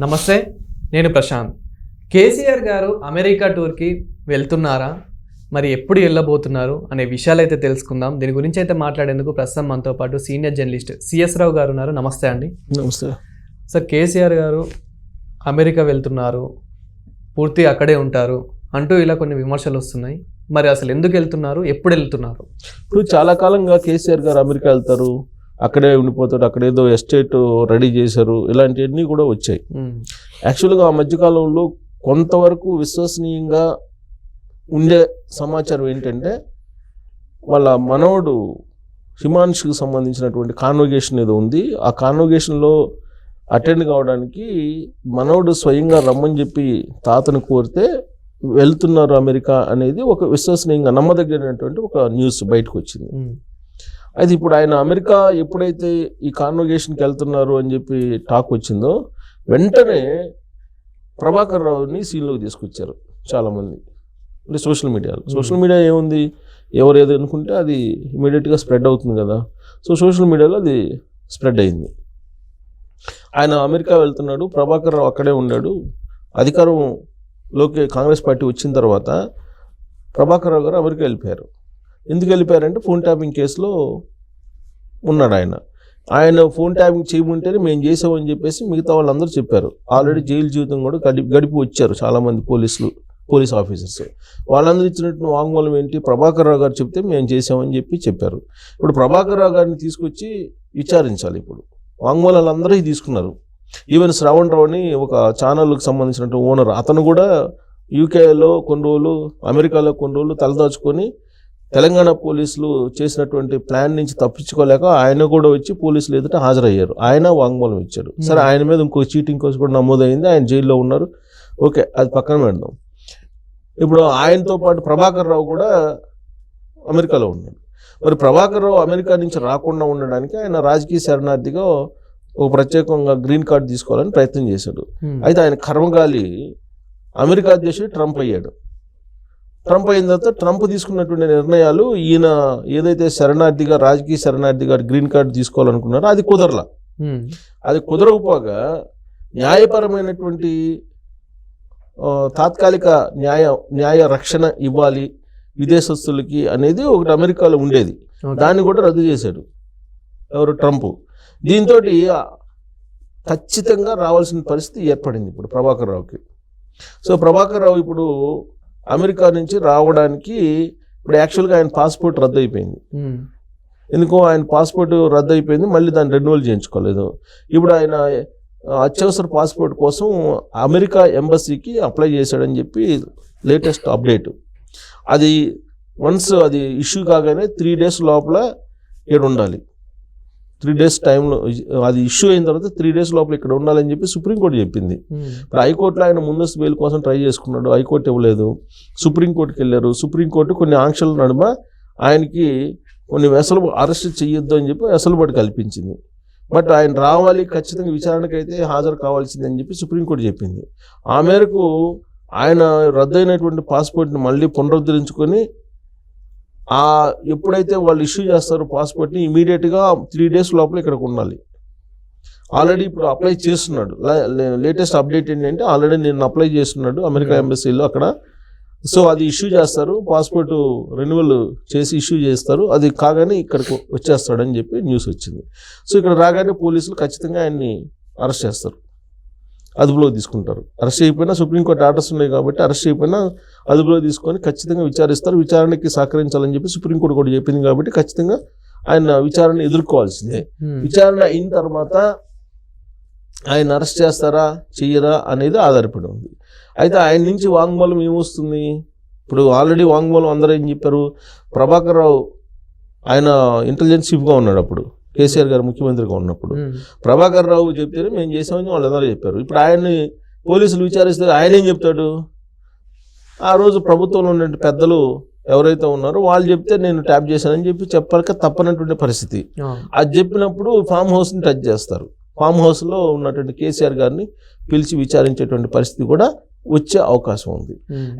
నమస్తే నేను ప్రశాంత్. కేసీఆర్ గారు అమెరికా టూర్కి వెళ్తున్నారా? మరి ఎప్పుడు వెళ్ళబోతున్నారు అనే విషయాలు అయితే తెలుసుకుందాం. దీని గురించి అయితే మాట్లాడేందుకు ప్రస్తుతం మనతో పాటు సీనియర్ జర్నలిస్ట్ సిఎస్ రావు గారు ఉన్నారు. నమస్తే అండి. నమస్తే. సార్ కేసీఆర్ గారు అమెరికా వెళ్తున్నారు. పూర్తి అక్కడే ఉంటారు అంటూ ఇలా కొన్ని విమర్శలు వస్తున్నాయి. మరి అసలు ఎందుకు వెళ్తున్నారు? ఎప్పుడు వెళ్తున్నారు? ఇప్పుడు చాలా కాలంగా కేసీఆర్ గారు అమెరికా వెళ్తారు. అక్కడే ఉండిపోతాడు అక్కడ ఏదో ఎస్టేట్ రెడీ చేశారు ఇలాంటివన్నీ కూడా వచ్చాయి. యాక్చువల్గా ఆ మధ్యకాలంలో కొంతవరకు విశ్వసనీయంగా ఉండే సమాచారం ఏంటంటే వాళ్ళ మనవడు హిమాంష్కి సంబంధించినటువంటి కాన్వగేషన్ ఏదో ఉంది. ఆ కాన్వగేషన్లో అటెండ్ కావడానికి మనవడు స్వయంగా రమ్మని చెప్పి తాతను కోరితే వెళ్తున్నారు అమెరికా అనేది ఒక విశ్వసనీయంగా నమ్మదగినటువంటి ఒక న్యూస్ బయటకు వచ్చింది. అయితే ఇప్పుడు ఆయన అమెరికా ఎప్పుడైతే ఈ కాన్వగేషన్కి వెళ్తున్నారు అని చెప్పి టాక్ వచ్చిందో వెంటనే ప్రభాకర్ రావుని సీన్లోకి తీసుకొచ్చారు చాలామంది. అంటే సోషల్ మీడియాలో సోషల్ మీడియా ఏముంది? ఎవరు ఏదో అనుకుంటే అది ఇమీడియట్గా స్ప్రెడ్ అవుతుంది కదా. సో సోషల్ మీడియాలో అది స్ప్రెడ్ అయింది. ఆయన అమెరికా వెళ్తున్నాడు ప్రభాకర్ రావు అక్కడే ఉన్నాడు. అధికారంలోకి కాంగ్రెస్ పార్టీ వచ్చిన తర్వాత ప్రభాకర్ రావు గారు అమెరికా వెళ్ళిపోయారు. ఎందుకు వెళ్ళిపోయారంటే ఫోన్ ట్యాపింగ్ కేసులో ఉన్నాడు ఆయన. ఆయన ఫోన్ ట్యాపింగ్ చేయమంటేనే మేము చేసామని చెప్పేసి మిగతా వాళ్ళందరూ చెప్పారు. ఆల్రెడీ జైలు జీవితం కూడా గడిపి గడిపి వచ్చారు చాలామంది పోలీసులు పోలీస్ ఆఫీసర్స్. వాళ్ళందరూ ఇచ్చినట్టు వాంగ్మూలం ఏంటి? ప్రభాకర్ రావు గారు చెప్తే మేము చేసామని చెప్పి చెప్పారు. ఇప్పుడు ప్రభాకర్ రావు గారిని తీసుకొచ్చి విచారించాలి ఇప్పుడు. వాంగ్మూలాలు అందరూ తీసుకున్నారు. ఈవెన్ శ్రావణ్ రావు అని ఒక ఛానల్కి సంబంధించినటువంటి ఓనర్ అతను కూడా యూకేలో కొన్ని రోజులు అమెరికాలో కొన్ని రోజులు తలదాచుకొని తెలంగాణ పోలీసులు చేసినటువంటి ప్లాన్ నుంచి తప్పించుకోలేక ఆయన కూడా వచ్చి పోలీసులు ఎదుట హాజరయ్యారు. ఆయన వాంగ్మూలం ఇచ్చాడు. సరే ఆయన మీద ఇంకో చీటింగ్ కేసు కూడా నమోదైంది. ఆయన జైల్లో ఉన్నారు. ఓకే అది పక్కన పెడదాం. ఇప్పుడు ఆయనతో పాటు ప్రభాకర్ రావు కూడా అమెరికాలో ఉన్నాడు. మరి ప్రభాకర్ రావు అమెరికా నుంచి రాకుండా ఉండడానికి ఆయన రాజకీయ శరణార్థిగా ఒక ప్రత్యేకంగా గ్రీన్ కార్డు తీసుకోవాలని ప్రయత్నం చేశాడు. ఉమ్, అయితే ఆయన కర్మగాలి అమెరికా అధ్యక్షుడు ట్రంప్ అయ్యాడు. ట్రంప్ అయిన తర్వాత ట్రంప్ తీసుకున్నటువంటి నిర్ణయాలు ఈయన ఏదైతే శరణార్థిగా రాజకీయ శరణార్థిగా గ్రీన్ కార్డు తీసుకోవాలనుకున్నారో అది కుదరలా. అది కుదరకపోగా న్యాయపరమైనటువంటి తాత్కాలిక న్యాయ న్యాయ రక్షణ ఇవ్వాలి విదేశస్తులకి అనేది ఒకటి అమెరికాలో ఉండేది. దాన్ని కూడా రద్దు చేశాడు ఎవరు? ట్రంప్. దీంతో ఖచ్చితంగా రావాల్సిన పరిస్థితి ఏర్పడింది ఇప్పుడు ప్రభాకర్ రావుకి. సో ప్రభాకర్ రావు ఇప్పుడు అమెరికా నుంచి రావడానికి ఇప్పుడు యాక్చువల్గా ఆయన పాస్పోర్ట్ రద్దు అయిపోయింది ఎందుకో ఆయన పాస్పోర్ట్ రద్దు అయిపోయింది మళ్ళీ దాన్ని రెన్యువల్ చేయించుకోలేదు. ఇప్పుడు ఆయన అత్యవసర పాస్పోర్ట్ కోసం అమెరికా ఎంబసీకి అప్లై చేశాడని చెప్పి లేటెస్ట్ అప్డేట్. అది వన్స్ అది ఇష్యూ కాగానే త్రీ డేస్ లోపల ఇక్కడ ఉండాలి. త్రీ డేస్ టైంలో అది ఇష్యూ అయిన తర్వాత త్రీ డేస్ లోపల ఇక్కడ ఉండాలని చెప్పి సుప్రీంకోర్టు చెప్పింది. ఉమ్, ఇప్పుడు హైకోర్టులో ఆయన ముందస్తు బెయిల్ కోసం ట్రై చేసుకున్నాడు హైకోర్టు ఇవ్వలేదు. సుప్రీంకోర్టుకి వెళ్ళారు. సుప్రీంకోర్టు కొన్ని ఆంక్షల నడుమ ఆయనకి కొన్ని వెసలు అరెస్ట్ చేయొద్దు అని చెప్పి వెసలుబాటు కల్పించింది. బట్ ఆయన రావాలి ఖచ్చితంగా విచారణకైతే హాజరు కావాల్సింది అని చెప్పి సుప్రీంకోర్టు చెప్పింది. ఆ మేరకు ఆయన రద్దయినటువంటి పాస్పోర్ట్ని మళ్ళీ పునరుద్ధరించుకొని ఆ ఎప్పుడైతే వాళ్ళు ఇష్యూ చేస్తారో పాస్పోర్ట్ని ఇమీడియట్గా త్రీ డేస్ లోపల ఇక్కడికి ఉండాలి. ఆల్రెడీ ఇప్పుడు అప్లై చేస్తున్నాడు. లేటెస్ట్ అప్డేట్ ఏంటంటే ఆల్రెడీ నేను అప్లై చేస్తున్నాడు అమెరికా ఎంబసీలో అక్కడ. సో అది ఇష్యూ చేస్తారు పాస్పోర్ట్ రెన్యువల్ చేసి ఇష్యూ చేస్తారు అది కాగానే ఇక్కడికి వచ్చేస్తాడని చెప్పి న్యూస్ వచ్చింది. సో ఇక్కడ రాగానే పోలీసులు ఖచ్చితంగా ఆయన్ని అరెస్ట్ చేస్తారు. అదుపులో తీసుకుంటారు. అరెస్ట్ అయిపోయినా సుప్రీంకోర్టు ఆర్డర్స్ ఉన్నాయి కాబట్టి అరెస్ట్ అయిపోయినా అదుపులో తీసుకొని ఖచ్చితంగా విచారిస్తారు. విచారణకి సహకరించాలని చెప్పి సుప్రీంకోర్టు కూడా చెప్పింది కాబట్టి ఖచ్చితంగా ఆయన విచారణ ఎదుర్కోవాల్సిందే. విచారణ అయిన తర్వాత ఆయన అరెస్ట్ చేస్తారా చెయ్యరా అనేది ఆధారపడి ఉంది. అయితే ఆయన నుంచి వాంగ్మూలం ఏమొస్తుంది? ఇప్పుడు ఆల్రెడీ వాంగ్మూలం అందరూ ఏం చెప్పారు? ప్రభాకర్ రావు ఆయన ఇంటెలిజెన్స్ చీఫ్గా ఉన్నాడు అప్పుడు. కేసీఆర్ గారు ముఖ్యమంత్రిగా ఉన్నప్పుడు. ప్రభాకర్ రావు చెప్తే మేము చేసామని వాళ్ళందరూ చెప్పారు. ఇప్పుడు ఆయన్ని పోలీసులు విచారిస్తే ఆయన ఏం చెప్తాడు? ఆ రోజు ప్రభుత్వంలో ఉన్న పెద్దలు ఎవరైతే ఉన్నారో వాళ్ళు చెప్తే నేను ట్యాప్ చేశానని చెప్పి చెప్పాక తప్పనటువంటి పరిస్థితి. అది చెప్పినప్పుడు ఫామ్ హౌస్ని టచ్ చేస్తారు. ఫామ్ హౌస్లో ఉన్నటువంటి కేసీఆర్ గారిని పిలిచి విచారించేటువంటి పరిస్థితి కూడా వచ్చే అవకాశం ఉంది.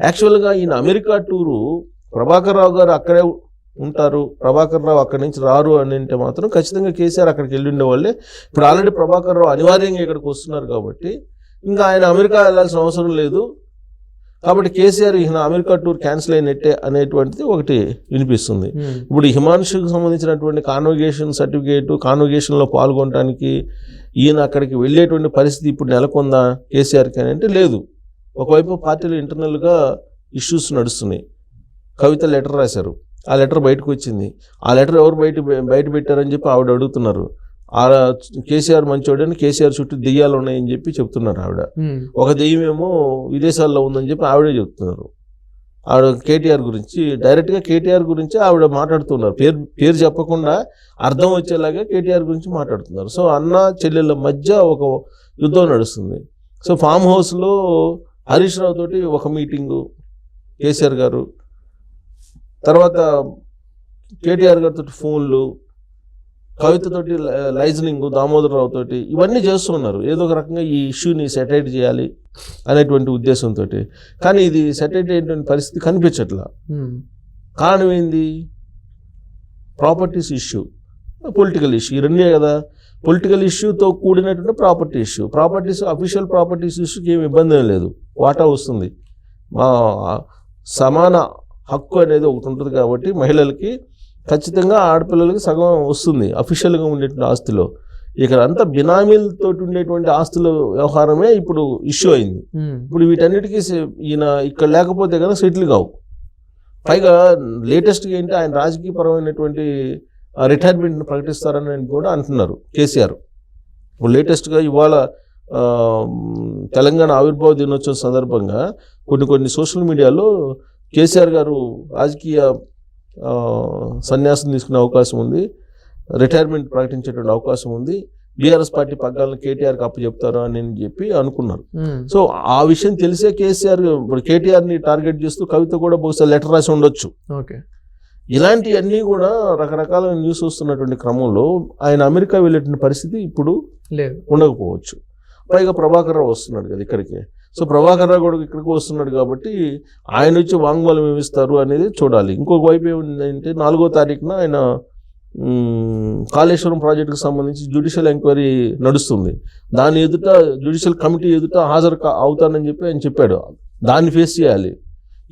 యాక్చువల్గా ఈయన అమెరికా టూరు ప్రభాకర్ రావు గారు అక్కడే ఉంటారు. ప్రభాకర్ రావు అక్కడి నుంచి రారు అని అంటే మాత్రం ఖచ్చితంగా కేసీఆర్ అక్కడికి వెళ్ళి ఉండే వాళ్ళే. ఇప్పుడు ఆల్రెడీ ప్రభాకర్ రావు అనివార్యంగా ఇక్కడికి వస్తున్నారు కాబట్టి ఇంకా ఆయన అమెరికా వెళ్ళాల్సిన అవసరం లేదు. కాబట్టి కేసీఆర్ ఈయన అమెరికా టూర్ క్యాన్సిల్ అయినట్టే అనేటువంటిది ఒకటి వినిపిస్తుంది. ఇప్పుడు హిమాంశుకు సంబంధించినటువంటి కాన్వగేషన్ సర్టిఫికేట్ కాన్వగేషన్లో పాల్గొనడానికి ఈయన అక్కడికి వెళ్ళేటువంటి పరిస్థితి ఇప్పుడు నెలకొందా కేసీఆర్కి అని అంటే లేదు. ఒకవైపు పార్టీలో ఇంటర్నల్గా ఇష్యూస్ నడుస్తున్నాయి. కవిత లెటర్ రాశారు. ఆ లెటర్ బయటకు వచ్చింది. ఆ లెటర్ ఎవరు బయట బయట పెట్టారని చెప్పి ఆవిడ అడుగుతున్నారు. ఆ కేసీఆర్ మంచోడని కేసీఆర్ చుట్టూ దెయ్యాలు ఉన్నాయని చెప్పి చెప్తున్నారు ఆవిడ. ఒక దెయ్యమేమో విదేశాల్లో ఉందని చెప్పి ఆవిడే చెప్తున్నారు. ఆవిడ కేటీఆర్ గురించి డైరెక్ట్గా కేటీఆర్ గురించి ఆవిడ మాట్లాడుతున్నారు. పేరు పేరు చెప్పకుండా అర్థం వచ్చేలాగా కేటీఆర్ గురించి మాట్లాడుతున్నారు. సో అన్న చెల్లెళ్ళ మధ్య ఒక యుద్ధం నడుస్తుంది. సో ఫామ్ హౌస్లో హరీష్ రావు తోటి ఒక మీటింగు కేసీఆర్ గారు తర్వాత కేటీఆర్ గారితో ఫోన్లు కవితతోటి లైజనింగ్ దామోదరరావు తోటి ఇవన్నీ చేస్తున్నారు ఏదో ఒక రకంగా ఈ ఇష్యూని సెటైట్ చేయాలి అనేటువంటి ఉద్దేశంతో కానీ ఇది సెటైట్ అయ్యేటువంటి పరిస్థితి కనిపించట్లా. కారణం ఏంది? Properties issue. Political issue. ఈ రెండే కదా. పొలిటికల్ ఇష్యూతో కూడినటువంటి property issue. Properties official properties ఇష్యూకి ఏమి ఇబ్బంది లేదు. వాటా వస్తుంది. మా సమాన హక్కు అనేది ఒకటి ఉంటుంది కాబట్టి మహిళలకి ఖచ్చితంగా ఆడపిల్లలకి సగం వస్తుంది అఫీషియల్గా ఉండేటువంటి ఆస్తిలో. ఇక్కడ అంతా బినామీలతో ఉండేటువంటి ఆస్తుల వ్యవహారమే ఇప్పుడు ఇష్యూ అయింది. ఇప్పుడు వీటన్నిటికీ ఈయన ఇక్కడ లేకపోతే కదా సెటిల్ కావు. పైగా లేటెస్ట్గా ఏంటి ఆయన రాజకీయపరమైనటువంటి రిటైర్మెంట్ ప్రకటిస్తారని కూడా అంటున్నారు కేసీఆర్. ఇప్పుడు లేటెస్ట్గా ఇవాళ తెలంగాణ ఆవిర్భావ దినోత్సవం సందర్భంగా కొన్ని కొన్ని సోషల్ మీడియాలో కేసీఆర్ గారు రాజకీయ సన్యాసం తీసుకునే అవకాశం ఉంది. రిటైర్మెంట్ ప్రకటించేటువంటి అవకాశం ఉంది. బీఆర్ఎస్ పార్టీ పగ్గాలను కేటీఆర్కి అప్పు చెప్తారు అని చెప్పి అనుకున్నారు సో ఆ విషయం తెలిసే కేసీఆర్ ఇప్పుడు కేటీఆర్ని టార్గెట్ చేస్తూ కవిత కూడా బహుశా లెటర్ రాసి ఉండొచ్చు. ఓకే. ఇలాంటివన్నీ కూడా రకరకాల న్యూస్ వస్తున్నటువంటి క్రమంలో ఆయన అమెరికా వెళ్ళేటువంటి పరిస్థితి ఇప్పుడు లేదు. ఉండకపోవచ్చు. పైగా ప్రభాకర్ రావు వస్తున్నాడు కదా ఇక్కడికి. సో ప్రభాకర్ రావు కూడా ఇక్కడికి వస్తున్నాడు కాబట్టి ఆయన వచ్చి వాంగ్మూలం ఏమిస్తారు అనేది చూడాలి. ఇంకొక వైపు ఏమిటంటే నాలుగో తారీఖున ఆయన కాళేశ్వరం ప్రాజెక్టుకు సంబంధించి జ్యుడిషియల్ ఎంక్వైరీ నడుస్తుంది. దాని ఎదుట జ్యుడిషియల్ కమిటీ ఎదుట హాజరు కా- అవుతానని చెప్పి ఆయన చెప్పాడు. దాన్ని ఫేస్ చేయాలి.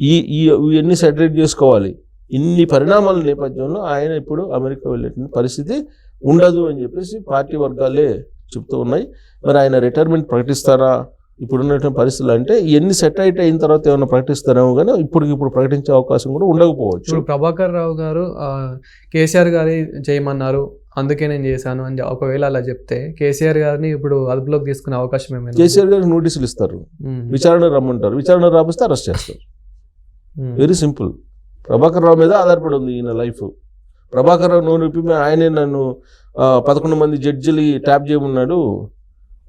ఈ ఈ ఇవన్నీ సెటరేట్ చేసుకోవాలి. ఇన్ని పరిణామాల నేపథ్యంలో ఆయన ఇప్పుడు అమెరికా వెళ్ళేటువంటి పరిస్థితి ఉండదు అని చెప్పేసి పార్టీ వర్గాలే చెప్తూ ఉన్నాయి. మరి ఆయన రిటైర్మెంట్ ప్రకటిస్తారా? ఇప్పుడు ఉన్నటువంటి పరిస్థితులు అంటే ఇవన్నీ సెటరైట్ అయిన తర్వాత ఏమైనా ప్రకటిస్తారేమో కానీ ఇప్పుడు ఇప్పుడు ప్రకటించే అవకాశం కూడా ఉండకపోవచ్చు. ఇప్పుడు ప్రభాకర్ రావు గారు కేసీఆర్ గారి చేయమన్నారు అందుకే నేను చేశాను అని ఒకవేళ అలా చెప్తే కేసీఆర్ గారిని ఇప్పుడు అదుపులోకి తీసుకునే అవకాశం ఏమైనా? కేసీఆర్ గారికి నోటీసులు ఇస్తారు. విచారణ రమ్మంటారు. విచారణ రాపిస్తే అరెస్ట్ చేస్తారు. వెరీ సింపుల్ ప్రభాకర్ రావు మీద ఆధారపడి ఉంది ఈయన లైఫ్. ప్రభాకర్ రావు నోరు ఆయనే నన్ను పదకొండు మంది జడ్జిలు ట్యాప్ చేయమన్నాడు.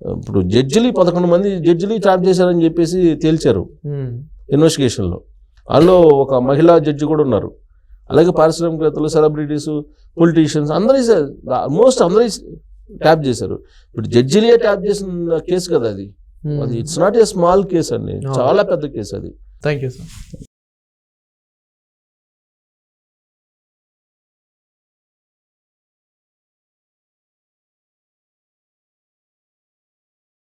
ఇప్పుడు జడ్జిలు పదకొండు మంది జడ్జిలు ట్యాప్ చేశారని చెప్పేసి తేల్చారు. ఇన్వెస్టిగేషన్లో. అందులో ఒక మహిళా జడ్జి కూడా ఉన్నారు. అలాగే పారిశ్రామికవేత్తలు సెలబ్రిటీస్ పొలిటీషియన్స్ అందరూ ఆల్మోస్ట్ అందరూ ట్యాప్ చేశారు. ఇప్పుడు జడ్జిలే ట్యాప్ చేసిన కేసు కదా అది. అది it's not a small case అండి. చాలా పెద్ద కేసు అది. Thank you sir.